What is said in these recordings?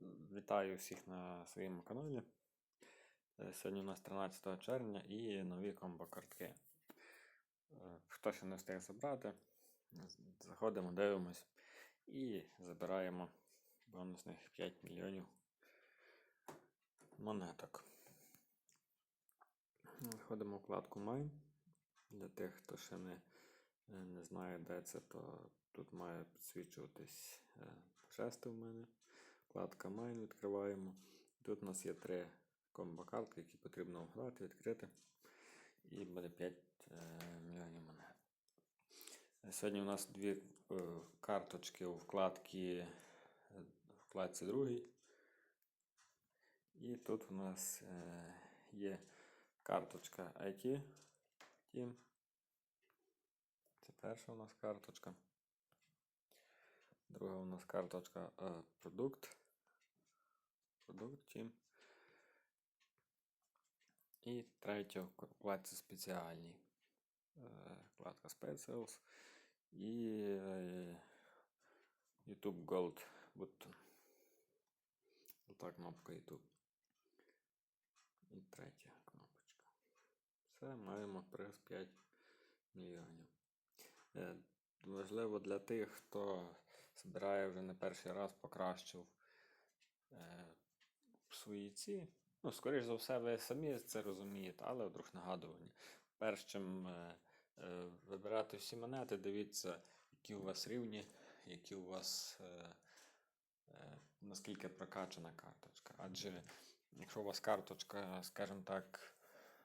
Вітаю всіх на своєму каналі. Е, Сьогодні у нас 13 червня і нові комбо-картки. Е, Хто ще не встиг забрати, заходимо, дивимось і забираємо бонусних 5 мільйонів монеток. Заходимо в вкладку Mine. Для тих, хто ще не, е, не знає, де це, то тут має підсвічуватись жести в мене. Вкладка Mine відкриваємо. Тут у нас є три комбо-картки, які потрібно грати, відкрити. І буде 5 е, мільйонів монет. Сьогодні у нас дві е, карточки у вкладці, вкладці другій. І тут у нас е, є карточка IT Team. Це перша у нас карточка. Друга у нас карточка е, продукт. Продукт І третя в вкладці спеціальній. Е, Вкладка Specials. І е, YouTube Gold Button. Ота кнопка YouTube. І третя кнопочка. Все, маємо приз 5 мільйонів. Е, Важливо для тих, хто збирає вже не перший раз, покращив е, свої ці. Ну, скоріш за все, ви самі це розумієте, але вдруг нагадування. Перш чим е, е, вибирати всі монети, дивіться, які у вас рівні, які у вас е, е, наскільки прокачана карточка. Адже якщо у вас карточка, скажімо так,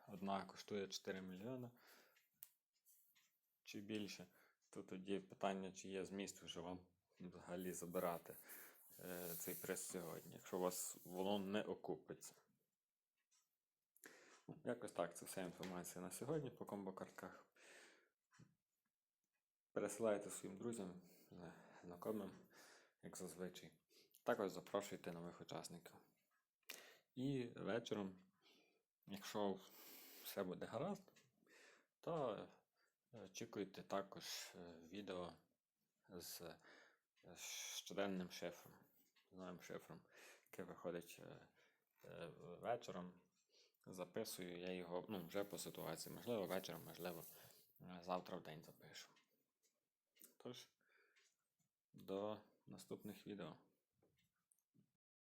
одна коштує 4 мільйони чи більше, то тоді питання, чи є зміст вже вам взагалі забирати е, цей приз сьогодні, якщо у вас воно не окупиться. Ну, Якось так, це вся інформація на сьогодні по комбо-картках. Пересилайте своїм друзям, знайомим, як зазвичай. Також запрошуйте нових учасників. І вечором, якщо все буде гаразд, то е, очікуйте також е, відео з е, щоденним шифром, з новим шифром, який виходить е, е, вечором. Записую я його ну, вже по ситуації. Можливо, вечором, можливо, завтра в день запишу. Тож, до наступних відео.